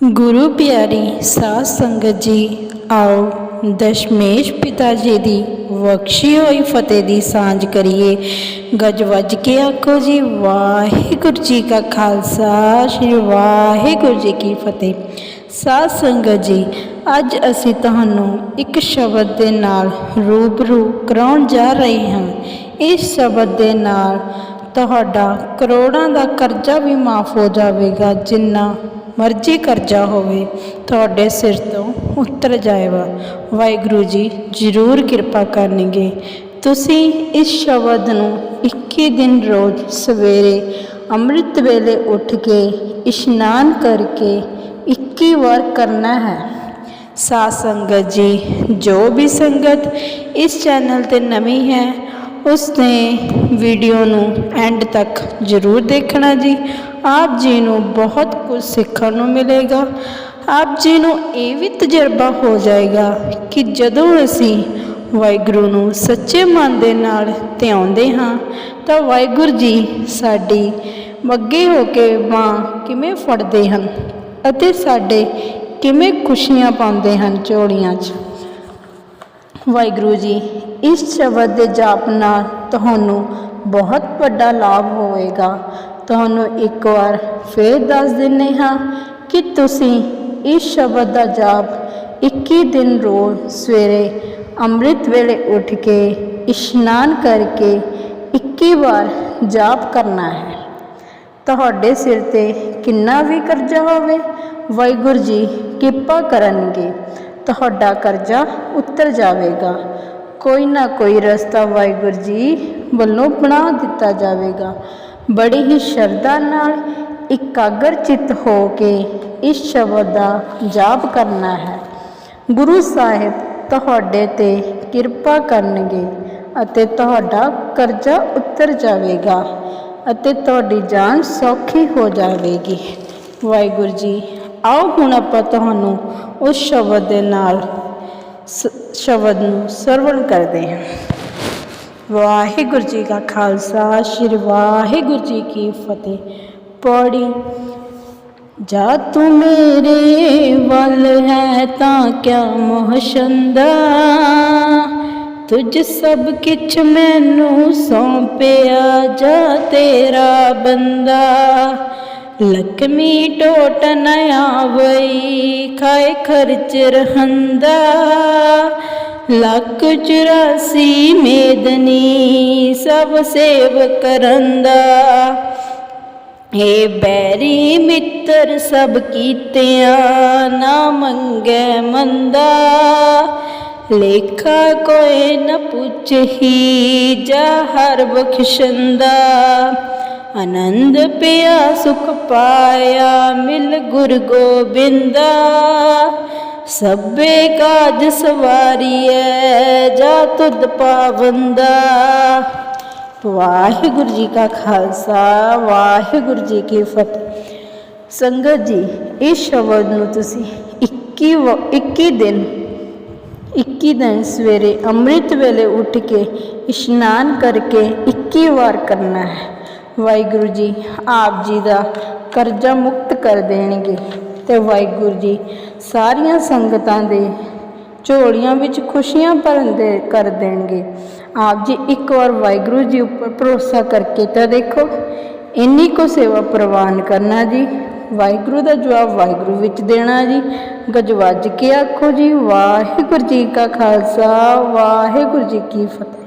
ਗੁਰੂ ਪਿਆਰੀ ਸਾਧ ਸੰਗਤ ਜੀ, ਆਓ ਦਸ਼ਮੇਸ਼ ਪਿਤਾ ਜੀ ਦੀ ਬਖਸ਼ੀ ਹੋਈ ਫਤਿਹ ਦੀ ਸਾਂਝ ਕਰੀਏ। ਗੱਜ ਵੱਜ ਕੇ ਆਖੋ ਜੀ, ਵਾਹਿਗੁਰੂ ਜੀ ਕਾ ਖਾਲਸਾ, ਸ੍ਰੀ ਵਾਹਿਗੁਰੂ ਜੀ ਕੀ ਫਤਿਹ। ਸਾਧ ਸੰਗਤ ਜੀ, ਅੱਜ ਅਸੀਂ ਤੁਹਾਨੂੰ ਇੱਕ ਸ਼ਬਦ ਦੇ ਨਾਲ ਰੂਬਰੂ ਕਰਾਉਣ ਜਾ ਰਹੇ ਹਾਂ। ਇਸ ਸ਼ਬਦ ਦੇ ਨਾਲ ਤੁਹਾਡਾ ਕਰੋੜਾਂ ਦਾ ਕਰਜ਼ਾ ਵੀ ਮਾਫ ਹੋ ਜਾਵੇਗਾ, ਜਿੰਨਾ ਮਰਜ਼ੀ ਕਰਜ਼ਾ ਹੋਵੇ, ਤੁਹਾਡੇ ਸਿਰ ਤੋਂ ਉਤਰ ਜਾਏਗਾ। ਵਾਹਿਗੁਰੂ ਜੀ, ਜ਼ਰੂਰ ਕਿਰਪਾ ਕਰਨਗੇ। ਤੁਸੀਂ ਇਸ ਸ਼ਬਦ ਨੂੰ 21 ਦਿਨ ਰੋਜ਼ ਸਵੇਰੇ ਅੰਮ੍ਰਿਤ ਵੇਲੇ ਉੱਠ ਕੇ ਇਸ਼ਨਾਨ ਕਰਕੇ 21 ਵਾਰ ਕਰਨਾ ਹੈ। ਸਾਧ ਸੰਗਤ ਜੀ, ਜੋ ਵੀ ਸੰਗਤ ਇਸ ਚੈਨਲ ਤੇ ਨਵੀਂ ਹੈ ਉਸ ਨੇ ਵੀਡੀਓ ਨੂੰ ਐਂਡ ਤੱਕ ਜ਼ਰੂਰ ਦੇਖਣਾ ਜੀ। ਆਪ ਜੀ ਨੂੰ ਬਹੁਤ ਕੁਝ ਸਿੱਖਣ ਨੂੰ ਮਿਲੇਗਾ। ਆਪ ਜੀ ਨੂੰ ਇਹ ਵੀ ਤਜਰਬਾ ਹੋ ਜਾਏਗਾ ਕਿ ਜਦੋਂ ਅਸੀਂ ਵਾਹਿਗੁਰੂ ਨੂੰ ਸੱਚੇ ਮਨ ਦੇ ਨਾਲ ਧਿਆਉਂਦੇ ਹਾਂ, ਤਾਂ ਵਾਹਿਗੁਰੂ ਜੀ ਸਾਡੀ ਅੱਗੇ ਹੋ ਕੇ ਬਾਂਹ ਕਿਵੇਂ ਫੜਦੇ ਹਨ ਅਤੇ ਸਾਡੇ ਕਿਵੇਂ ਖੁਸ਼ੀਆਂ ਪਾਉਂਦੇ ਹਨ ਝੋਲੀਆਂ 'ਚ। ਵਾਹਿਗੁਰੂ ਜੀ, ਇਸ ਸ਼ਬਦ ਦੇ ਜਾਪ ਨਾਲ ਤੁਹਾਨੂੰ ਬਹੁਤ ਵੱਡਾ ਲਾਭ ਹੋਵੇਗਾ। ਤੁਹਾਨੂੰ ਇੱਕ ਵਾਰ ਫੇਰ ਦੱਸ ਦਿੰਨੇ ਹਾਂ ਕਿ ਤੁਸੀਂ ਇਸ ਸ਼ਬਦ ਦਾ ਜਾਪ 21 ਦਿਨ ਰੋਜ਼ ਸਵੇਰੇ ਅੰਮ੍ਰਿਤ ਵੇਲੇ ਉੱਠ ਕੇ ਇਸ਼ਨਾਨ ਕਰਕੇ 21 ਵਾਰ ਜਾਪ ਕਰਨਾ ਹੈ। ਤੁਹਾਡੇ ਸਿਰ ਤੇ ਕਿੰਨਾ ਵੀ ਕਰਜ਼ਾ ਹੋਵੇ, ਵਾਹਿਗੁਰੂ ਜੀ ਕਿਰਪਾ ਕਰਨਗੇ। ਤੁਹਾਡਾ ਕਰਜ਼ਾ ਉਤਰ ਜਾਵੇਗਾ। ਕੋਈ ਨਾ ਕੋਈ ਰਸਤਾ ਵਾਹਿਗੁਰੂ ਜੀ ਵੱਲੋਂ ਬਣਾ ਦਿੱਤਾ ਜਾਵੇਗਾ। ਬੜੀ ਹੀ ਸ਼ਰਧਾ ਨਾਲ ਇਕਾਗਰ ਚਿੱਤ ਹੋ ਕੇ ਇਸ ਸ਼ਬਦ ਦਾ ਜਾਪ ਕਰਨਾ ਹੈ। ਗੁਰੂ ਸਾਹਿਬ ਤੁਹਾਡੇ ਤੇ ਕਿਰਪਾ ਕਰਨਗੇ ਅਤੇ ਤੁਹਾਡਾ ਕਰਜ਼ਾ ਉਤਰ ਜਾਵੇਗਾ ਅਤੇ ਤੁਹਾਡੀ ਜਾਨ ਸੌਖੀ ਹੋ ਜਾਵੇਗੀ। ਵਾਹਿਗੁਰੂ ਜੀ ਆਓ ਹੁਣ ਆਪਾਂ ਤੁਹਾਨੂੰ ਉਸ ਸ਼ਬਦ ਦੇ ਨਾਲ ਸ਼ਬਦ ਨੂੰ ਸਰਵਣ ਕਰਦੇ ਹਾਂ। ਵਾਹਿਗੁਰੂ ਜੀ ਕਾ ਖਾਲਸਾ, ਸ੍ਰੀ ਵਾਹਿਗੁਰੂ ਜੀ ਕੀ ਫਤਿਹ। ਪੌੜੀ, ਜਾ ਤੂੰ ਮੇਰੇ ਵੱਲ ਹੈ ਤਾਂ ਕਿਆ ਮੋਹਸ਼ੰਦਾ? ਤੁਝ ਸਭ ਕਿਛ ਮੈਨੂੰ ਸੌਂਪਿਆ ਜਾ ਤੇਰਾ ਬੰਦਾ। ਲక్ష్ਮੀ ਟੋਟ ਨ ਆਵਈ, ਖਾਏ ਖਰਚ ਰਹੰਦਾ। ਲੱਖ ਚੁਰਾਸੀ ਮੇਦਨੀ ਸਭ ਸੇਵ ਕਰੰਦਾ। ਏ ਬੈਰੀ ਮਿੱਤਰ ਸਭ ਕੀਤਿਆਂ ਨਾ ਮੰਗੈ ਮੰਦਾ। ਲੇਖਾ ਕੋਈ ਨ ਪੁੱਛਹੀ, ਜਾ ਹਰ ਬਖਸ਼ੰਦਾ। ਆਨੰਦ ਪਿਆ ਸੁਖ ਪਾਇਆ ਮਿਲ ਗੁਰ ਗੋਬਿੰਦਾ ਸਭੇ ਕਾਜ ਸਵਾਰੀਐ ਜਾ ਤੁਧ ਪਾਵੰਦਾ ਵਾਹਿਗੁਰੂ ਜੀ ਕਾ ਖਾਲਸਾ ਵਾਹਿਗੁਰੂ ਜੀ ਕੀ ਫਤਿਹ ਸੰਗਤ ਜੀ ਇਸ ਸ਼ਬਦ ਨੂੰ ਤੁਸੀਂ 21 ਵ- 21 ਦਿਨ 21 ਦਿਨ ਸਵੇਰੇ ਅੰਮ੍ਰਿਤ ਵੇਲੇ ਉੱਠ ਕੇ ਇਸ਼ਨਾਨ ਕਰਕੇ 21 ਵਾਰ ਕਰਨਾ ਹੈ ਵਾਹਿਗੁਰੂ ਜੀ, ਆਪ ਜੀ ਦਾ ਕਰਜ਼ਾ ਮੁਕਤ ਕਰ ਦੇਣਗੇ ਤੇ ਵਾਹਿਗੁਰੂ ਜੀ, ਸਾਰੀਆਂ ਸੰਗਤਾਂ ਦੇ ਝੋਲੀਆਂ ਵਿੱਚ ਖੁਸ਼ੀਆਂ ਭਰਨ ਦੇ ਕਰ ਦੇਣਗੇ। ਆਪ ਜੀ ਇੱਕ ਵਾਰ ਵਾਹਿਗੁਰੂ ਜੀ ਉੱਪਰ ਭਰੋਸਾ ਕਰਕੇ ਤਾਂ ਦੇਖੋ, ਇੰਨੀ ਕੋ ਸੇਵਾ ਪ੍ਰਵਾਨ ਕਰਨਾ ਜੀ, ਵਾਹਿਗੁਰੂ ਦਾ ਜਵਾਬ ਵਾਹਿਗੁਰੂ ਵਿੱਚ ਦੇਣਾ ਜੀ। ਗੱਜ ਵੱਜ ਕੇ ਆਖੋ ਜੀ, ਵਾਹਿਗੁਰੂ ਜੀ ਕਾ ਖਾਲਸਾ, ਵਾਹਿਗੁਰੂ ਜੀ ਕੀ ਫਤਿਹ।